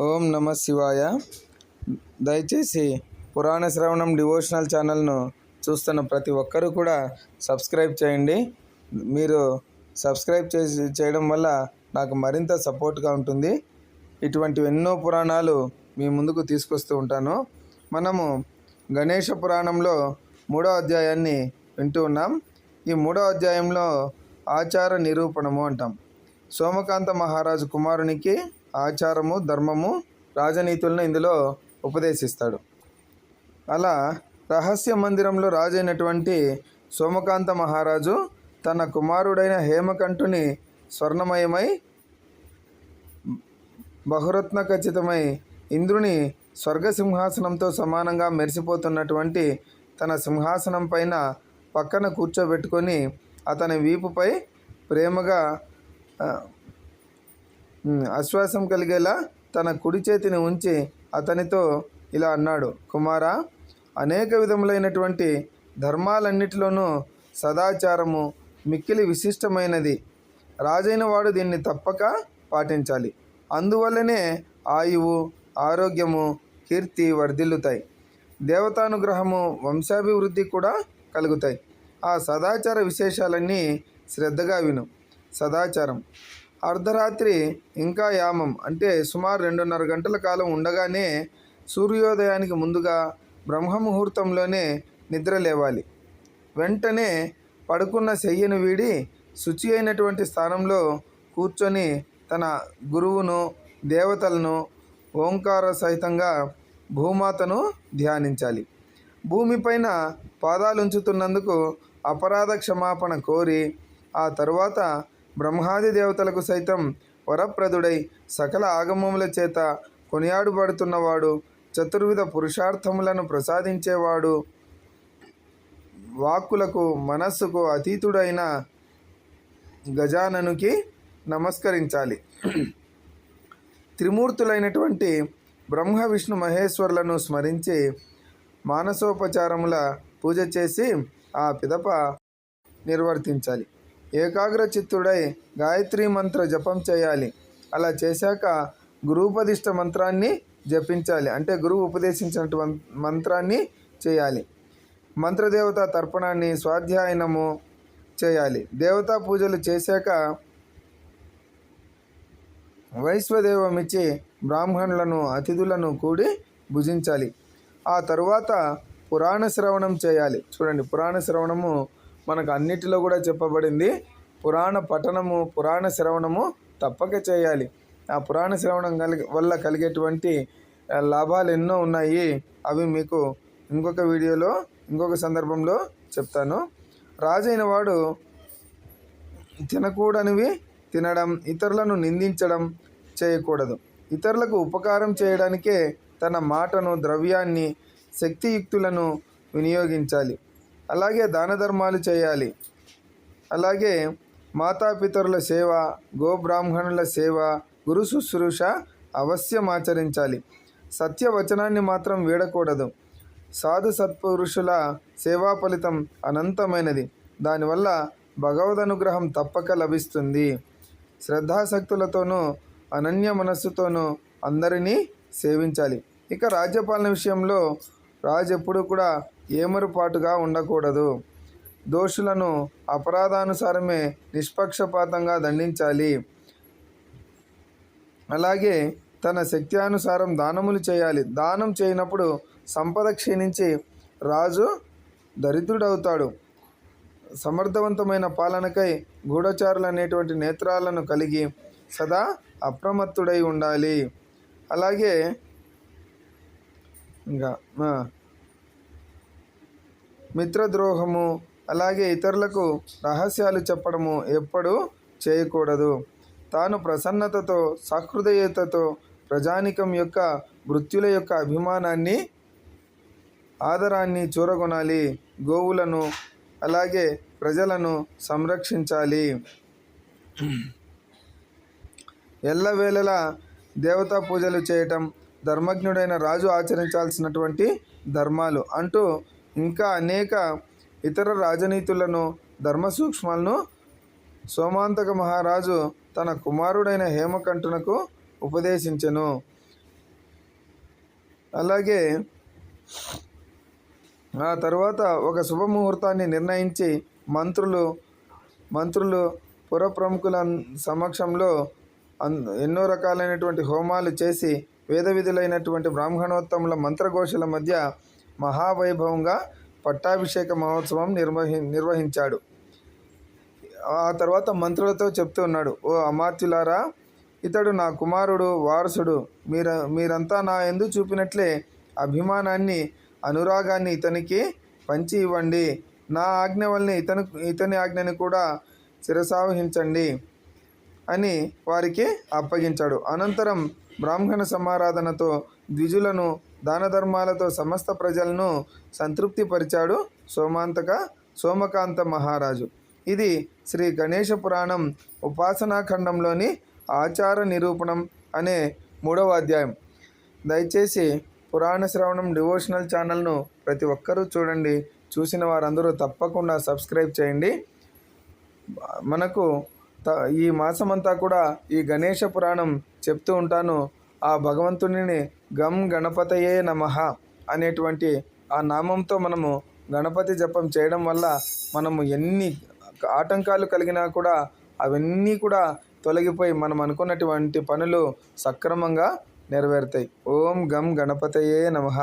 ఓం నమ శివాయ. దయచేసి పురాణ శ్రవణం డివోషనల్ ఛానల్ను చూస్తున్న ప్రతి ఒక్కరూ కూడా సబ్స్క్రైబ్ చేయండి. మీరు సబ్స్క్రైబ్ చేసి చేయడం వల్ల నాకు మరింత సపోర్ట్గా ఉంటుంది. ఇటువంటి ఎన్నో పురాణాలు మీ ముందుకు తీసుకొస్తూ ఉంటాను. మనము గణేష పురాణంలో మూడో అధ్యాయాన్ని వింటూ ఉన్నాం. ఈ మూడో అధ్యాయంలో ఆచార నిరూపణము అంటాం. సోమకాంత మహారాజు కుమారునికి ఆచారము ధర్మము రాజనీతులను ఇందులో ఉపదేశిస్తాడు. అలా రహస్య మందిరంలో రాజైనటువంటి సోమకాంత మహారాజు తన కుమారుడైన హేమకంఠుని స్వర్ణమయమై బహురత్న ఖచ్చితమై ఇంద్రుని స్వర్గసింహాసనంతో సమానంగా మెరిసిపోతున్నటువంటి తన సింహాసనం పైన పక్కన కూర్చోబెట్టుకొని అతని వీపుపై ప్రేమగా ఆశ్వాసం కలిగేలా తన కుడి చేతిని ఉంచి అతనితో ఇలా అన్నాడు కుమారా అనేక విధములైనటువంటి ధర్మాలన్నిటిలోనూ సదాచారము మిక్కిలి విశిష్టమైనది. రాజైన వాడు దీన్ని తప్పక పాటించాలి. అందువల్లనే ఆయువు ఆరోగ్యము కీర్తి వర్ధిల్లుతాయి. దేవతానుగ్రహము వంశాభివృద్ధి కూడా కలుగుతాయి. ఆ సదాచార విశేషాలన్నీ శ్రద్ధగా విను. సదాచారం. అర్ధరాత్రి ఇంకా యామం. అంటే సుమారు రెండున్నర గంటల కాలం ఉండగానే సూర్యోదయానికి ముందుగా బ్రహ్మముహూర్తంలోనే నిద్ర లేవాలి. వెంటనే పడుకున్న శయ్యను వీడి శుచి అయినటువంటి స్థానంలో కూర్చొని తన గురువును దేవతలను ఓంకార సహితంగా భూమాతను ధ్యానించాలి. భూమిపైన పాదాలుంచుతున్నందుకు అపరాధ క్షమాపణ కోరి ఆ తరువాత బ్రహ్మాది దేవతలకు సైతం వరప్రదుడై సకల ఆగమముల చేత కొనియాడుబడుతున్నవాడు చతుర్విధ పురుషార్థములను ప్రసాదించేవాడు వాక్కులకు మనస్సుకు అతీతుడైన గజాననుకి నమస్కరించాలి. త్రిమూర్తులైనటువంటి బ్రహ్మ విష్ణు మహేశ్వరులను స్మరించి మానసోపచారముల పూజ చేసి ఆ పిదప నిర్వర్తించాలి. ఏకాగ్ర చిత్తుడై గాయత్రి మంత్ర జపం చేయాలి. అలా చేశాక గురువుపదిష్ట మంత్రాన్ని జపించాలి. అంటే గురువు ఉపదేశించినటువంటి మంత్రాన్ని చేయాలి. మంత్రదేవత తర్పణాన్ని స్వాధ్యాయనము చేయాలి. దేవతా పూజలు చేశాక వైశ్వదేవమిచ్చి బ్రాహ్మణులను అతిథులను కూడి భుజించాలి. ఆ తరువాత పురాణ శ్రవణం చేయాలి. చూడండి పురాణ శ్రవణము మనకు అన్నిటిలో కూడా చెప్పబడింది పురాణ పఠనము పురాణ శ్రవణము తప్పక చేయాలి. ఆ పురాణ శ్రవణం కలిగి వల్ల కలిగేటువంటి లాభాలు ఎన్నో ఉన్నాయి. అవి మీకు ఇంకొక వీడియోలో ఇంకొక సందర్భంలో చెప్తాను. రాజైన వాడు తినకూడనివి తినడం ఇతరులను నిందించడం చేయకూడదు. ఇతరులకు ఉపకారం చేయడానికే తన మాటను ద్రవ్యాన్ని శక్తియుక్తులను వినియోగించాలి. అలాగే దాన ధర్మాలు చేయాలి. అలాగే మాతాపితరుల సేవ గోబ్రాహ్మణుల సేవ గురు శుశ్రూష అవశ్యం ఆచరించాలి. సత్యవచనాన్ని మాత్రం వీడకూడదు. సాధు సత్పురుషుల సేవా ఫలితం అనంతమైనది. దానివల్ల భగవద్ అనుగ్రహం తప్పక లభిస్తుంది. శ్రద్ధాశక్తులతోనూ అనన్య మనస్సుతోనూ అందరినీ సేవించాలి. ఇక రాజ్యపాలన విషయంలో రాజు ఎప్పుడూ కూడా ఏమరుపాటుగా ఉండకూడదు. దోషులను అపరాధానుసారమే నిష్పక్షపాతంగా దండించాలి. అలాగే తన శక్త్యానుసారం దానములు చేయాలి. దానం చేయనప్పుడు సంపద క్షీణించి రాజు దరిద్రుడవుతాడు. సమర్థవంతమైన పాలనకై గూఢచారులు అనేటువంటి నేత్రాలను కలిగి సదా అప్రమత్తుడై ఉండాలి. అలాగే ఇంకా మిత్రద్రోహము అలాగే ఇతరులకు రహస్యాలు చెప్పడము ఎప్పుడూ చేయకూడదు. తాను ప్రసన్నతతో సహృదయతతో ప్రజానికం యొక్క మృత్యుల యొక్క అభిమానాన్ని ఆదరాన్ని చూరగొనాలి. గోవులను అలాగే ప్రజలను సంరక్షించాలి. ఎల్లవేళలా దేవతా పూజలు చేయటం ధర్మజ్ఞుడైన రాజు ఆచరించాల్సినటువంటి ధర్మాలు అంటూ ఇంకా అనేక ఇతర రాజనీతులను ధర్మ సూక్ష్మాలను సోమాంతక మహారాజు తన కుమారుడైన హేమకంఠునకు ఉపదేశించెను. అలాగే ఆ తర్వాత ఒక శుభముహూర్తాన్ని నిర్ణయించి మంత్రులు మంత్రులు పుర ప్రముఖుల సమక్షంలో అన్ ఎన్నో రకాలైనటువంటి హోమాలు చేసి వేద విధులైనటువంటి బ్రాహ్మణోత్తముల మంత్రఘోషల మధ్య మహావైభవంగా పట్టాభిషేక మహోత్సవం నిర్వహి నిర్వహించాడు. ఆ తర్వాత మంత్రులతో చెప్తూ ఉన్నాడు ఓ అమాత్యులారా ఇతడు నా కుమారుడు వారసుడు మీర మీరంతా నా ఎందు చూపినట్లే అభిమానాన్ని అనురాగాన్ని ఇతనికి పంచి ఇవ్వండి. నా ఆజ్ఞ వల్లనే ఇతను ఇతని ఆజ్ఞని కూడా శిరసావహించండి అని వారికి అప్పగించాడు. అనంతరం బ్రాహ్మణ సమారాధనతో ద్విజులను దాన ధర్మాలతో సమస్త ప్రజలను సంతృప్తిపరిచాడు సోమాంతక సోమకాంత మహారాజు. ఇది శ్రీ గణేష పురాణం ఉపాసనా ఖండంలోని ఆచార నిరూపణం అనే మూడవ అధ్యాయం. దయచేసి పురాణ శ్రవణం డివోషనల్ ఛానల్ను ప్రతి ఒక్కరూ చూడండి. చూసిన వారందరూ తప్పకుండా సబ్స్క్రైబ్ చేయండి. మనకు త ఈ మాసమంతా కూడా ఈ గణేష పురాణం చెప్తూ ఉంటాను. ఆ భగవంతుని గం గణపతయే నమః అనేటువంటి ఆ నామంతో మనము గణపతి జపం చేయడం వల్ల మనము ఎన్ని ఆటంకాలు కలిగినా కూడా అవన్నీ కూడా తొలగిపోయి మనం అనుకున్నటువంటి పనులు సక్రమంగా నెరవేరుతాయి. ఓం గం గణపతయే నమః.